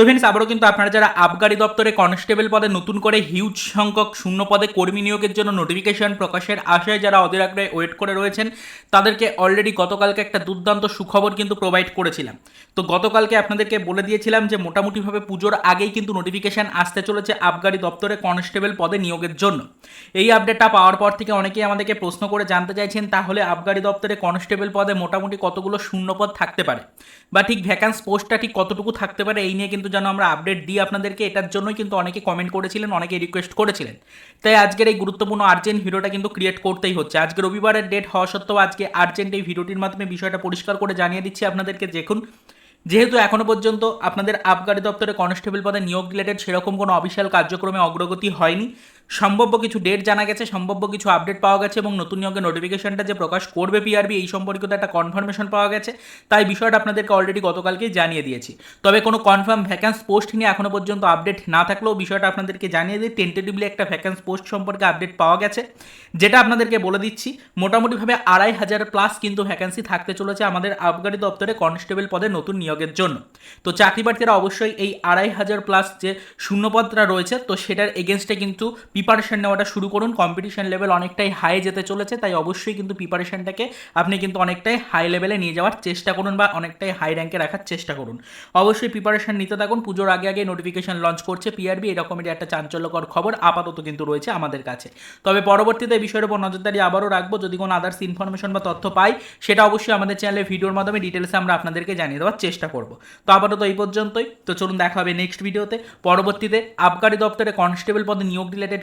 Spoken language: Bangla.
তো ফ্রেন্ডস আবারও কিন্তু আপনারা যারা আবগারি দপ্তরে কনস্টেবল পদে নতুন করে হিউজ সংখ্যক শূন্য পদে কর্মী নিয়োগের জন্য নোটিফিকেশন প্রকাশের আশায় যারা অধীর আগ্রহে ওয়েট করে রয়েছেন, তাদেরকে অলরেডি গতকালকে একটা দুর্দান্ত সুখবর কিন্তু প্রোভাইড করেছিলাম। তো গতকালকে আপনাদেরকে বলে দিয়েছিলাম যে, মোটামুটিভাবে পুজোর আগেই কিন্তু নোটিফিকেশন আসতে চলেছে আবগারি দপ্তরে কনস্টেবল পদে নিয়োগের জন্য। এই আপডেটটা পাওয়ার পর থেকে অনেকেই আমাদেরকে প্রশ্ন করে জানতে চাইছেন, তাহলে আবগারি দপ্তরে কনস্টেবল পদে মোটামুটি কতগুলো শূন্য পদ থাকতে পারে? বা ঠিক ভ্যাকান্স পোস্টটা ঠিক কতটুকু থাকতে পারে? এই নিয়ে কিন্তু যেন আমরা আপডেট দিই আপনাদেরকে, এটার জন্যই কিন্তু অনেকে কমেন্ট করেছিলেন, অনেকে রিকোয়েস্ট করেছিলেন। তাই আজকের এই গুরুত্বপূর্ণ আর্জেন্ট ভিডিওটা কিন্তু ক্রিয়েট করতেই হচ্ছে। আজকে রবিবারের ডেট হওয়া সত্ত্বেও আজকে আর্জেন্ট এই ভিডিওটির মাধ্যমে বিষয়টা পরিষ্কার করে জানিয়ে দিচ্ছি আপনাদেরকে। দেখুন, যেহেতু এখনও পর্যন্ত আপনাদের আবগারি দপ্তরে কনস্টেবল পদে নিয়োগ রিলেটেড সেরকম কোনো অফিসিয়াল কার্যক্রমে অগ্রগতি হয়নি সম্ভাব্য কিছু ডেট জানা গেছে, সম্ভাব্য কিছু আপডেট পাওয়া গেছে এবং নতুন নিয়োগের নোটিফিকেশনটা যে প্রকাশ করবে পিআরবি এই সম্পর্কিত একটা কনফার্মেশন পাওয়া গেছে। তাই বিষয়টা আপনাদেরকে অলরেডি গতকালকেই জানিয়ে দিয়েছি। তবে কোনো কনফার্ম ভ্যাকান্স পোস্ট নিয়ে এখনও পর্যন্ত আপডেট না থাকলেও বিষয়টা আপনাদেরকে জানিয়ে দিই টেন্টেটিভলি একটা ভ্যাকান্স পোস্ট সম্পর্কে আপডেট পাওয়া গেছে। যেটা আপনাদেরকে বলে দিচ্ছি, মোটামুটিভাবে আড়াই হাজার প্লাস কিন্তু ভ্যাকান্সি থাকতে চলেছে আমাদের আবগারি দপ্তরে কনস্টেবল পদে নতুন নিয়োগের জন্য। তো চাকরি প্রার্থীরা অবশ্যই এই আড়াই হাজার প্লাস যে শূন্যপদটা রয়েছে, তো সেটার এগেনস্টে কিন্তু প্রিপারেশন নেওয়াটা শুরু করুন। কম্পিটিশন লেভেল অনেকটাই হাই যেতে চলেছে, তাই অবশ্যই কিন্তু প্রিপারেশনটাকে আপনি কিন্তু অনেকটাই হাই লেভেলে নিয়ে যাওয়ার চেষ্টা করুন বা অনেকটাই হাই র্যাঙ্কে রাখার চেষ্টা করুন। অবশ্যই প্রিপারেশন নিতে থাকুন, পুজোর আগে আগে নোটিফিকেশন লঞ্চ করছে পিআরবি এরকমেরই একটা চাঞ্চল্যকর খবর আপাতত কিন্তু রয়েছে আমাদের কাছে। তবে পরবর্তীতে বিষয়ের উপর নজরদারি আবারও রাখব, যদি কোনো আদার্স ইনফরমেশন বা তথ্য পাই, সেটা অবশ্যই আমাদের চ্যানেলে ভিডিওর মাধ্যমে ডিটেলসে আমরা আপনাদেরকে জানিয়ে দেওয়ার চেষ্টা করব। তো আপাতত এই পর্যন্তই। তো চলুন দেখা হবে নেক্সট ভিডিওতে পরবর্তীতে আবগারি দপ্তরে কনস্টেবল পদে নিয়োগ রিলেটেড